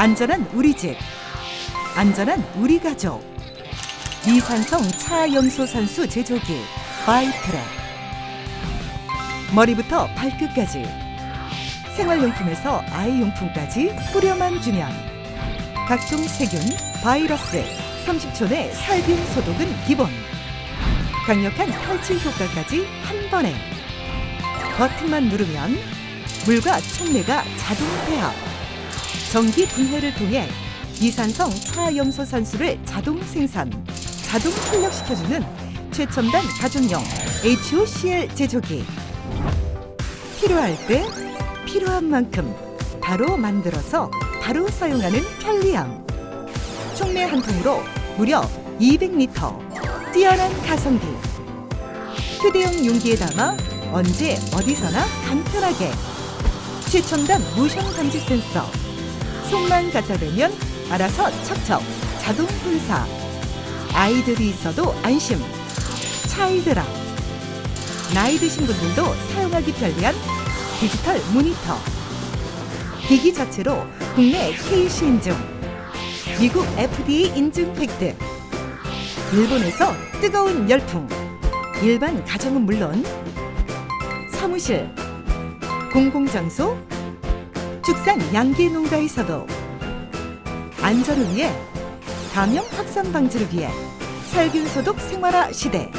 안전한 우리 집, 안전한 우리 가족. 이산성 차염소 산수 제조기 바이트랙. 머리부터 발끝까지 생활용품에서 아이용품까지 뿌려만 주면 각종 세균, 바이러스, 30초 내 살균 소독은 기본. 강력한 탈취 효과까지 한 번에. 버튼만 누르면 물과 촉매가 자동 배합. 전기 분해를 통해 이산성 차염소 산수를 자동 생산, 자동 출력시켜주는 최첨단 가정용 HOCl 제조기. 필요할 때 필요한 만큼 바로 만들어서 바로 사용하는 편리함. 촉매 한 통으로 무려 200리터 뛰어난 가성비. 휴대용 용기에 담아 언제 어디서나 간편하게 최첨단 모션 감지 센서. 손만 갖다 대면 알아서 척척 자동 분사. 아이들이 있어도 안심. 차일드라. 나이 드신 분들도 사용하기 편리한 디지털 모니터. 기기 자체로 국내 KC 인증. 미국 FDA 인증 획득. 일본에서 뜨거운 열풍. 일반 가정은 물론 사무실, 공공장소, 축산 양계 농가에서도 안전을 위해 감염 확산 방지를 위해 살균 소독 생활화 시대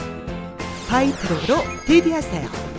바이트로로 대비하세요.